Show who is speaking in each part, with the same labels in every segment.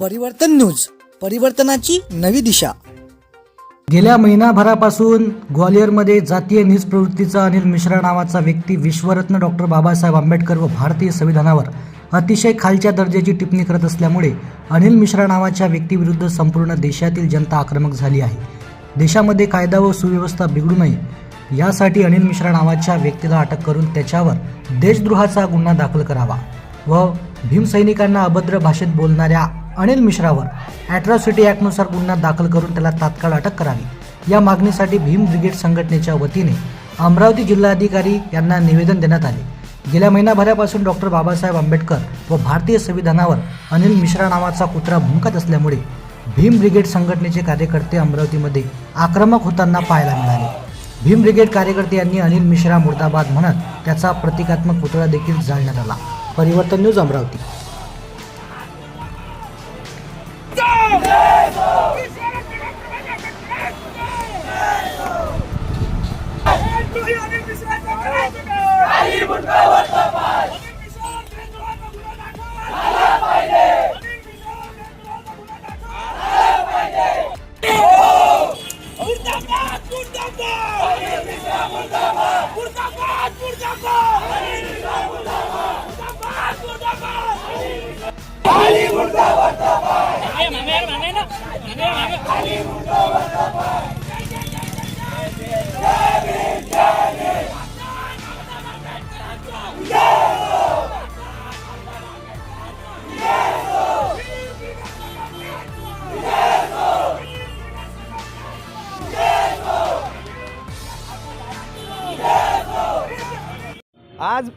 Speaker 1: परिवर्तन न्यूज परिवर्तनाची नवी दिशा.
Speaker 2: गेल्या महिनाभरापासून ग्वालियरमध्ये जातीय नीच प्रवृत्तीचा अनिल मिश्रा नावाचा व्यक्ती विश्वरत्न डॉक्टर बाबासाहेब आंबेडकर व भारतीय संविधानावर अतिशय खालच्या दर्जाची टिप्पणी करत असल्यामुळे अनिल मिश्रा नावाच्या व्यक्तीविरुद्ध संपूर्ण देशातील जनता आक्रमक झाली आहे. देशामध्ये कायदा व सुव्यवस्था बिघडू नये यासाठी अनिल मिश्रा नावाच्या व्यक्तीला अटक करून त्याच्यावर देशद्रोहाचा गुन्हा दाखल करावा व भीमसैनिकांना अभद्र भाषेत बोलणाऱ्या अनिल मिश्रावर ॲट्रॉसिटी ॲक्टनुसार गुन्हा दाखल करून त्याला तात्काळ अटक करावी. या मागणीसाठी भीम ब्रिगेड संघटनेच्या वतीने अमरावती जिल्हाधिकारी यांना निवेदन देण्यात आले. गेल्या महिनाभरापासून डॉक्टर बाबासाहेब आंबेडकर व भारतीय संविधानावर अनिल मिश्रा नावाचा कुत्रा भुंकत असल्यामुळे भीम ब्रिगेड संघटनेचे कार्यकर्ते अमरावतीमध्ये आक्रमक होताना पाहायला मिळाले. भीम ब्रिगेड कार्यकर्ते यांनी अनिल मिश्रा मुर्दाबाद म्हणत त्याचा प्रतिकात्मक पुतळा देखील जाळण्यात आला. परिवर्तन न्यूज अमरावती.
Speaker 3: मुर्दाबाद! मुर्दाबाद मुर्दाबाद! मुर्दाबाद मुर्दाबाद!
Speaker 4: आज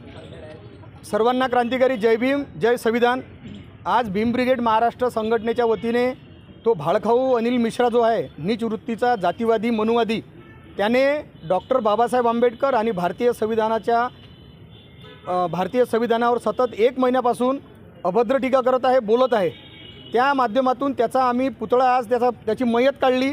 Speaker 4: सर्वांना क्रांतिकारी जय भीम जय संविधान. आज भीम ब्रिगेड महाराष्ट्र संघटनेच्या वतीने तो भाळखाऊ अनिल मिश्रा जो आहे नीच वृत्तीचा जातीवादी मनुवादी त्याने डॉक्टर बाबासाहेब आंबेडकर आणि भारतीय संविधानाच्या भारतीय संविधानावर सतत एक महिन्यापासून अभद्र टीका करत आहे बोलत आहे. त्या माध्यमातून त्याचा आम्ही पुतळा आज त्याचा त्याची मयत काढली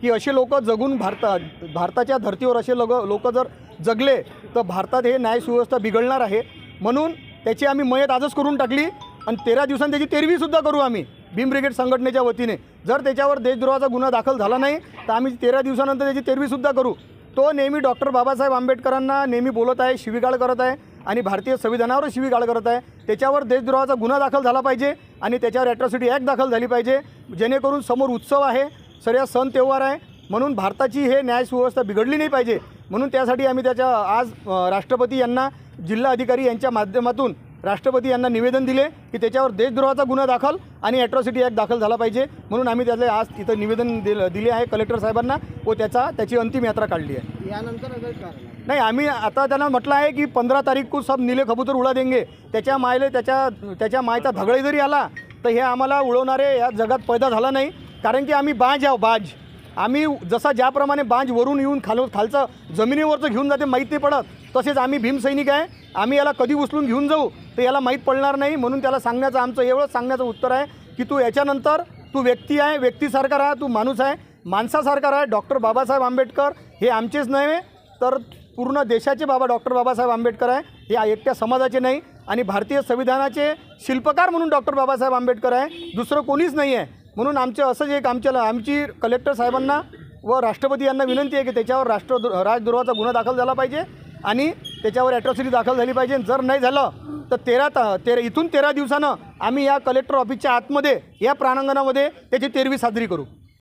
Speaker 4: की असे लोक जगून भारता भारताच्या धर्तीवर असे लोक लोक जर जगले तर भारतात हे न्याय सुव्यवस्था बिघडणार आहे. म्हणून त्याची आम्ही मयत आजच करून टाकली. आणि तेरा दिवसांनी त्याची तेरवीसुद्धा करू आम्ही. भीम ब्रिगेड संघटनेच्या वतीने. जर त्याच्यावर देशद्रोहाचा गुन्हा दाखल झाला नाही तर आम्ही तेरा दिवसानंतर त्याची तेरवीसुद्धा करू. तो नेहमी डॉक्टर बाबासाहेब आंबेडकरांना नेहमी बोलत आहे शिवीगाळ करत आहे आणि भारतीय संविधानावर शिवीगाळ करत आहे. त्याच्यावर देशद्रोहाचा गुन्हा दाखल झाला पाहिजे आणि त्याच्यावर ॲट्रॉसिटी ॲक्ट दाखल झाली पाहिजे. जेणेकरून समोर उत्सव आहे. सर्व सण त्योहार आहे. म्हणून भारताची हे न्यायसुव्यवस्था बिघडली नाही पाहिजे. म्हणून त्यासाठी आम्ही त्याच्या आज राष्ट्रपती यांना जिल्हा अधिकारी यांच्या माध्यमातून राष्ट्रपती यांना निवेदन दिले की त्याच्यावर देशद्रोहाचा गुन्हा दाखल आणि ॲट्रॉसिटी ॲक्ट दाखल झाला पाहिजे. म्हणून आम्ही त्याचे आज इथं निवेदन दिल दिले आहे कलेक्टर साहेबांना व त्याचा त्याची अंतिम यात्रा काढली आहे. नाही आम्ही आता त्यांना म्हटलं आहे की पंधरा तारीख को सब नीले कबूतर उडा देंगे. त्याच्या मायले त्याच्या त्याच्या मायचा धगळे जरी आला तर हे आम्हाला उडवणारे या जगात पैदा झाला नाही. कारण की आम्ही बाज आहो बाज. आम्ही जसा ज्याप्रमाणे बांज वरून येऊन खाल खालचं जमिनीवरचं घेऊन जाते माहीत नाही पडत. तसेच आम्ही भीमसैनिक आहे. आम्ही याला कधी उचलून घेऊन जाऊ तर याला माहीत पडणार नाही. म्हणून त्याला सांगण्याचं आमचं एवढंच सांगण्याचं उत्तर आहे की तू याच्यानंतर तू व्यक्ती आहे व्यक्तीसारखा राहा तू माणूस आहे माणसासारखा राहा. डॉक्टर बाबासाहेब आंबेडकर हे आमचेच नव्हे तर पूर्ण देशाचे बाबा डॉक्टर बाबासाहेब आंबेडकर आहे. हे एकट्या समाजाचे नाही आणि भारतीय संविधानाचे शिल्पकार म्हणून डॉक्टर बाबासाहेब आंबेडकर आहे. दुसरं कोणीच नाही आहे म्हणून आमचे असंच एक आमच्या आमची कलेक्टर साहेबांना व राष्ट्रपती यांना विनंती आहे की त्याच्यावर राष्ट्र राजद्रोहाचा गुन्हा दाखल झाला पाहिजे आणि त्याच्यावर ॲट्रॉसिटी दाखल झाली पाहिजे. जर नाही झालं तर तेरा ता तेरा इथून तेरा दिवसानं आम्ही या कलेक्टर ऑफिसच्या आतमध्ये या प्रांगणामध्ये त्याची तेरवी साजरी करू.